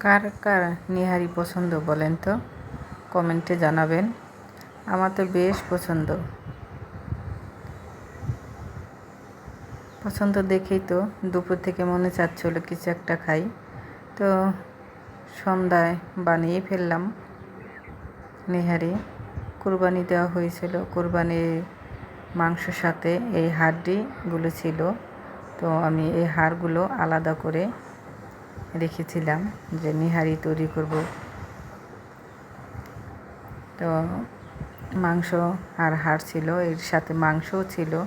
কার কার নিহারি পছন্দ বলেন তো? কমেন্টে জানাবেন। আমার তো বেশ পছন্দ। পছন্দ দেখেই তো দুপুর থেকে মনে চাচ্ছিল কিছু একটা খাই। তো সন্ধ্যায় বানিয়ে ফেললাম। নিহারি, কুরবানি দেওয়া হয়েছিল। কুরবানির মাংসর সাথে এই হাড্ডিগুলো ছিল। তো আমি এই হাড়গুলো আলাদা করে রেখেছিলাম যে নিহারি তৈরি করব। তো মাংস আর হাড় ছিল, এর সাথে মাংসও ছিল।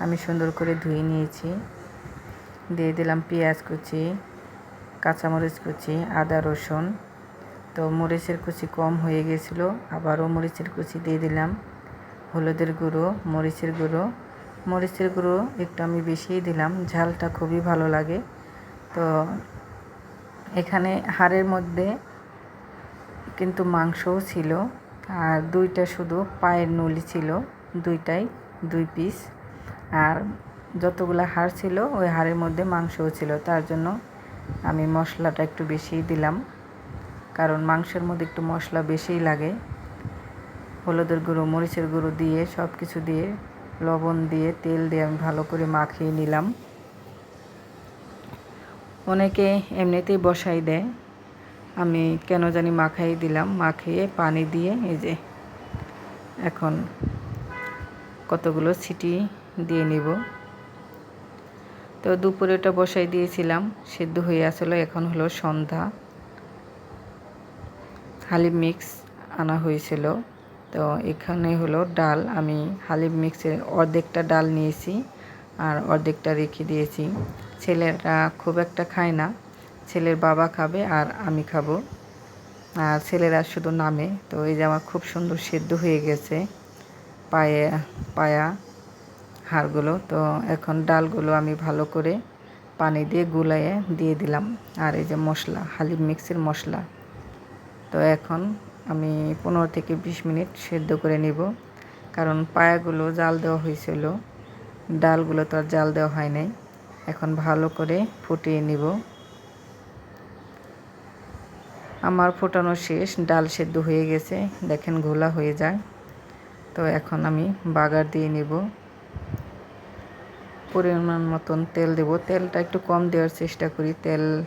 আমি সুন্দর করে ধুয়ে নিয়েছি। দিয়ে দিলাম পেঁয়াজ কুচি, কাঁচামরিচ কুচি, আদা, রসুন। তো মরিচের কুচি কম হয়ে গেছিল, আবারও মরিচের কুচি দিয়ে দিলাম। হলুদের গুঁড়ো, মরিচের গুঁড়ো। মরিচের গুঁড়ো একটু আমি বেশিই দিলাম, ঝালটা খুবই ভালো লাগে। তো এখানে হাড়ের মধ্যে কিন্তু মাংসও ছিল, আর দুইটা শুধু পায়ের নলি ছিল, দুইটাই, দুই পিস আর যতগুলো হাড় ছিল, ওই হাড়ের মধ্যে মাংসও ছিল, তার জন্য আমি মশলাটা একটু বেশিই দিলাম, কারণ মাংসের মধ্যে একটু মশলা বেশিই লাগে। হলুদের গুঁড়ো, মরিচের গুঁড়ো দিয়ে সব কিছু দিয়ে, লবণ দিয়ে, তেল দিয়ে আমি ভালো করে মাখিয়ে নিলাম। অনেকে এমনিতেই বসাই দেয়। আমি কেন জানি মাখাই দিলাম, মাখিয়ে পানি দিয়ে এই যে এখন কতগুলো সিটি দিয়ে নিব। তো দুপুরে ওটা বসাই দিয়েছিলাম, সেদ্ধ হয়ে আসলো, এখন হলো সন্ধ্যা। হালিম মিক্স আনা হয়েছিল। তো এখানে হলো ডাল, আমি হালিম মিক্সের অর্ধেকটা ডাল নিয়েছি। আর অর্ধেকটা রেখে দিয়েছি। ছেলেরা খুব একটা খায় না। ছেলের বাবা খাবে আর আমি খাব। আর ছেলেরা শুধু নামে। তো এই যে আমার খুব সুন্দর সেদ্ধ হয়ে গেছে পায়ে, পায়া হাড়গুলো। তো এখন ডালগুলো আমি ভালো করে পানি দিয়ে গুলাইয়ে দিয়ে দিলাম। আর এই যে মশলা, হালিম মিক্সের মশলা। তো এখন আমি পনেরো থেকে বিশ মিনিট সেদ্ধ করে নিব। কারণ পায়াগুলো জাল দেওয়া হয়েছিল। ডালগুলো তো আর জাল দেওয়া হয় নাই। এখন ভালো করে ফুটিয়ে নিব। আমার ফোটানো শেষ, ডাল সেদ্ধ হয়ে গেছে। দেখেন ঘোলা হয়ে যায়। তো এখন আমি বাগার দিয়ে নিব। পরিমাণ মতন তেল দেব। তেলটা একটু কম দেওয়ার চেষ্টা করি। তেল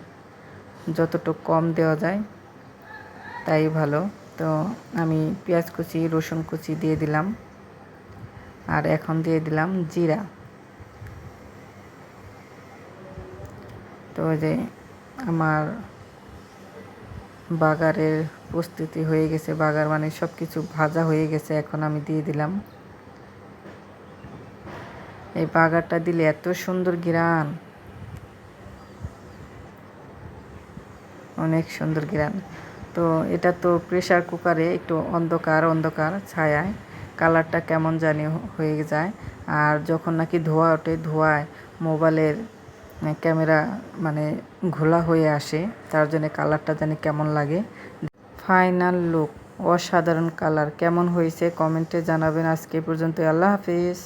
যতটুকু কম দেওয়া যায়, তাই ভালো। তো আমি পেঁয়াজ কুচি, রসুন কুচি দিয়ে দিলাম। আর এখন দিয়ে দিলাম জিরা। তো যে আমার বাগারের প্রস্তুতি হয়ে গেছে, বাগার মানে সব কিছু ভাজা হয়ে গেছে, এখন আমি দিয়ে দিলাম। এই বাগারটা দিলে এত সুন্দর গিরান। অনেক সুন্দর গিরান। তো এটা তো প্রেশার কুকারে একটু অন্ধকার অন্ধকার ছায়ায়। কালারটা কেমন জানি হয়ে যায়। আর যখন নাকি ধোয়া ওঠে, ধোয়ায় মোবাইলের ক্যামেরা মানে ঘোলা হয়ে আসে, তার জন্য কালারটা জানি কেমন লাগে। ফাইনাল লুক, অসাধারণ কালার, কেমন হয়েছে কমেন্টে জানাবেন। আজকে পর্যন্ত আল্লাহ হাফিজ।